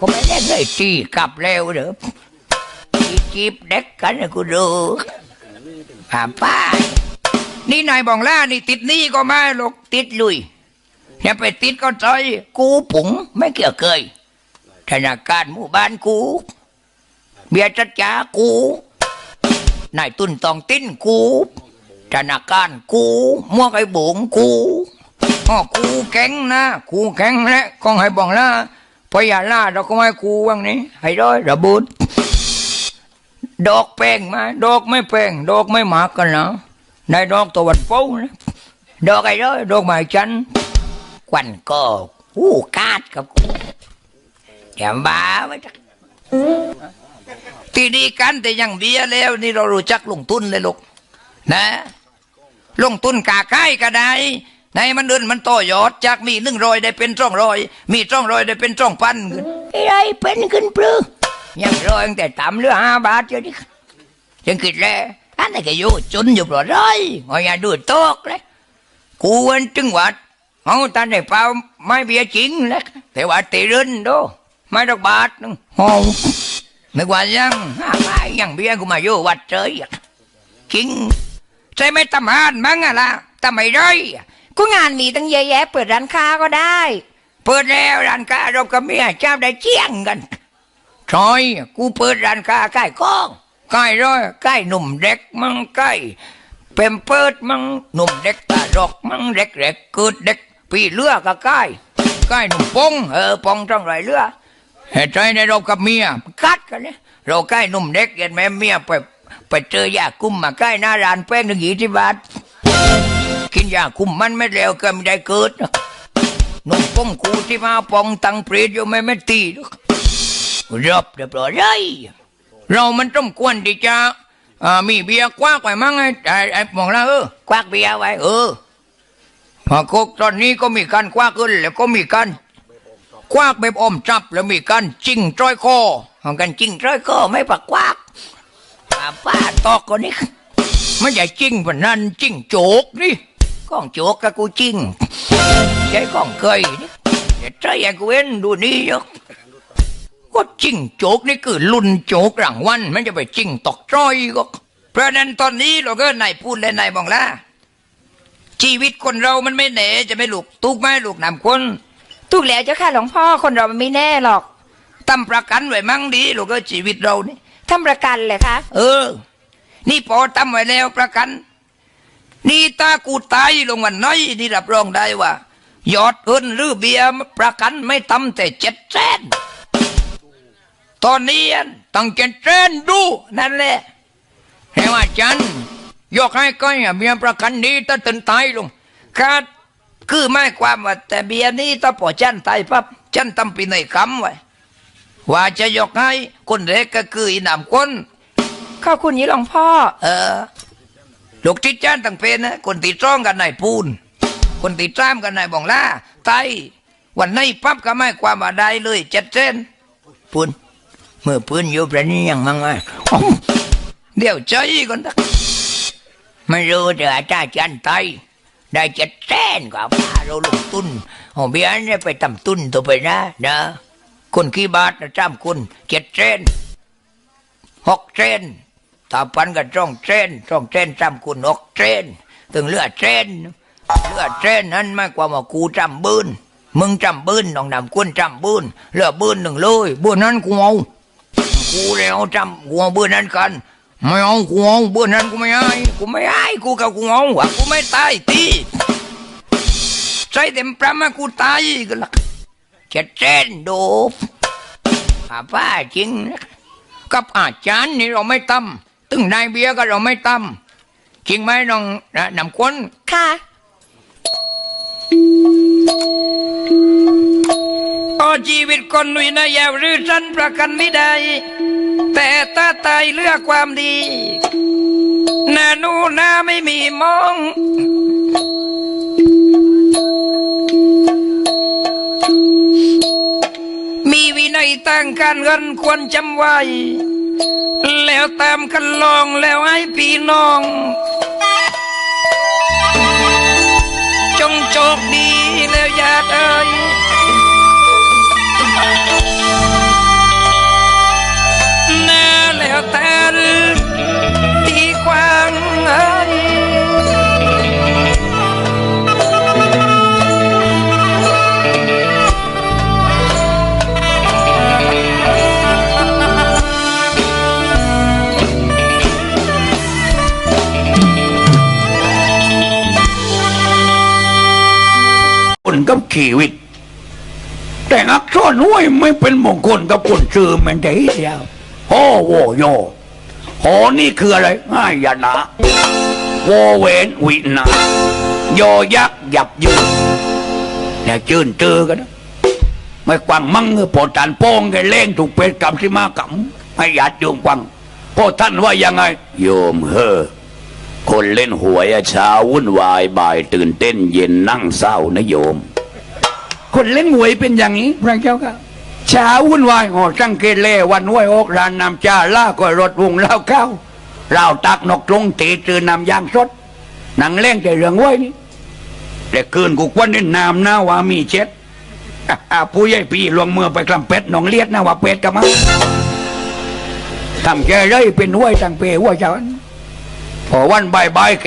ก็ไม่ได้เลยตีกลับเร็วเด้อตีจีบเด็กกันนะกูดูป่าป้า นี่นายบองล่านี่ติดหนี้ก็ม่หรอกติดลุยอย่าไปติดก็ใจกูปุ๋งไม่เกี่ยวเคย ธนาคารหมู่บ้านกู เบียร์จัดจ้ากู นายตุนตองติ้นกู ธนาคารกูมั่วไอ้บุ๋งกูอ๋อกูแข็งนะ กูแข็งและกองให้บองล่า พอยาล่าเราก็ไม่กูว่างนี้ให้ร้อยระบุดดอกแป้งมาดอกไม่แป้งดอกไม่หมากกันนะในดอกตะวันโป้นะดอกไอ้ร้อยดอกไม้จันควันก็หูกาดกับแกมบ้าไว้จักที่นี่กันแต่ยังเบี้ยแล้ว นี่เรารู้จักลงทุนเลยลูกนะ ลงทุนกาไก่ก็ได้ ในมันเดินมันต่อยอดจากมีหนึ่งรอยได้เป็นจ้องรอย มีจ้องรอยได้เป็นจ้องพันขึ้นไอ้เป็นขึ้นปลื้ยังรอยตั้งแต่ต่ำเหลือห้าบาทเดียวนี่ยังคิดแล้วอันนี้ก็อยู่จนอยู่ปลอดร้อยงอยาดูโตกเลยกูเวันจึงหวัดเอาตาในเปล่าไม่เบียจริงแล้วแต่ว่าตีรินดูไม่ดอกบาทหนึงห้องนึกว่ายังหาไม่ยังเบี้ยกูมาอยู่วัดเจยอะจริงใช่ไหมตำหานมั้งอะล่ะทำไมได้อะ ก็งานมีตั้งเยอะแยะ เปิดร้านค้าก็ได้ เปิดแล้วร้านค้าเรากับเมียเจ้าได้เจียงกันทอยกูเปิดร้านค้าใกล้กล้องใกล้ร้อยใกล้หนุ่มเด็กมั่งใกล้เป็นเปิดมั่งหนุ่มเด็กตาดอกมั่งเด็กเด็กเกิดเด็กปีเลือก็ใกล้ใกล้หนุ่มปงเออปงต้องไรเลือเหตุใจในเรากับเมียกัดกันเนี่ยเราใกล้หนุ่มเด็กเห็นไหมเมียไปไปเจอยากุ้มมาใกล้หน้าร้านแป้งหนึ่งยี่สิบบาท กินยากุ้มมันไม่เร็วก็ไม่ได้เกิดนะหนุ่มปงกูที่มาปองตังเปรียดอยู่ไม่ไม่ตีรอบเรียบร้อยเลยเรามันต้องควรที่จะอ่ามีเบียร์กว้ากไว้มั้งไอ้ไอ้ไอ้มองแล้วเออกว้ากเบียร์ไว้เออพอคุกตอนนี้ก็มีการกว้ากขึ้นแล้วก็มีการควักแบบอมจับแล้วมีการจิ้งจ้อยคอของกันจิ้งจ้อยคอไม่ปักคว้าป้าตอกคนนี้ไม่ใช่จิ้งแบบนั้นจิ้งโจกนี่ ก้องโจกกับกูจิ้งใช่ก้องเคยนี่เดี๋ยวใจไอ้กูเว้นดูนี่ยกก็จิ้งโจกนี่คือลุนโจกรางวัลมันจะไปจิ้งตอกจ้อยก็เพราะฉะนั้นตอนนี้เราก็นายพูดและนายบอกละชีวิตคนเรามันไม่แน่จะไม่ลูกตุกไหม่ลูกนำคนถูกแล้วเจ้าค่ะหลวงพ่อคนเรามันไม่แน่หรอกทำประกันไว้มั่งดีลูกก็ชีวิตเรานี่ทำประกันเลยคะเออ นี่พอทำไว้แล้วประกัน นี่ตากูตายลงวันน้อยนี่รับรองได้ว่า ยอดเงินหรือเบียประกันไม่ทำแต่เจ็ดแสนตอนนี้ต้องเจ็ดแสนดูนั่นแหละเห็นว่าจันยกให้ก้อยเบียประกันนี้ถ้าตึนตายลงคาดคือไม่ความว่า แต่เบียนี้ถ้าพอจันตายปั๊บจันทำปีในคำไว้ว่าจะยกให้คนเล็กก็คืออีนามคนขอบคุณยี่หลวงพ่อ เออ ลูกทิศจันตั้งเป็นนะคนติดร้องกันนายปูน คนติดตามกันนายบองล่าไตวันนี้ปั๊บก็ไม่ความว่าได้เลยเจ็ดเส้นปูนเมื่อปืนอยู่ประนี้ยังมั่งไงเดี๋ยวใจก่อนนะไม่รู้เดี๋ยวอาจารย์จันไตได้เจ็ดเส้นกว่าพาเราลงทุนเอาเบียเนี่ยไปทำตุนตัวไปนะนะคนขี้บาทนะจ้ำคุณเจ็ดเส้นหกเทน ถ้าพันกับจ้องเทรนจ้องเทรนจำคุณหกเทรนถึงเลือดเทรนเลือดเทรนนั้นไม่ความว่ากูจำบืนมึงจำบืนน้องนำคุณจำบืนเลือดบืนหนึ่งเลยบืนนั้นกูเอากูแล้วจำกูเอาบืนนั้นกันไม่เอากูเอาบืนนั้นกูไม่ให้กูไม่ให้กูกับกูเอาว่ากูไม่ตายตีใส่เต็มประมากูตายกันละเจ็ดเทรนโดบป้าป้าจริงกับอาจารย์นี่เราไม่ตำ ตึงนายเบียร์ก็เราไม่ตำจริงไหมน้องนะนำคนค่ะต่อชีวิตคนหนุ่ยนะยาวหรือสั้นประกันไม่ได้ แต่ถ้าตายเลือกความดีหน้านูหน้าไม่มีมอง มีวินัยตั้งการเงินควรจำไว้ แล้วตามคันลองแล้วให้พี่น้อง จงโชคดีแล้วอย่าเอ่ย ชีวิต แต่อักษรห้วยไม่เป็นมงคลกับคนชื่อมันได้เดียวโอโวโยโหนี่คืออะไรง่ายนะโวเวนวินาโยยักหยับยืนเนี่ยจื่นเจอกันนะไม่กวางมั่งเออพอทานโป้งแกเล่งถูกเป็ดกำสิมากำให้หยาดโยมกวางพ่อท่านว่ายังไง โยมเฮอคนเล่นหวยเช้าวุ่นวายบ่ายตื่นเต้นเย็นนั่งเศร้านะโยม คนเล่นหวยเป็นอย่างนี้พระเจ้าค่ะเช้าวุ่นวายอ๋อสังเกตเล่วันห้วยออกรานนำจ่าล่าก็รถวงเล่าเข้าเราตักนกตรงตีตือนำยางสดหนังเล่งแต่เรื่องห้วยนี่แต่คืนกูควันเล่นน้ำนะว่ามีเช็ดอะผู้ใหญ่พี่ลวงมือไปกลำเป็ดหนองเลียดนะว่าเป็ดกันมาทำแกเลยเป็นห้วยตั้งเปห้วยเจ้าอันพอวันบายบายเก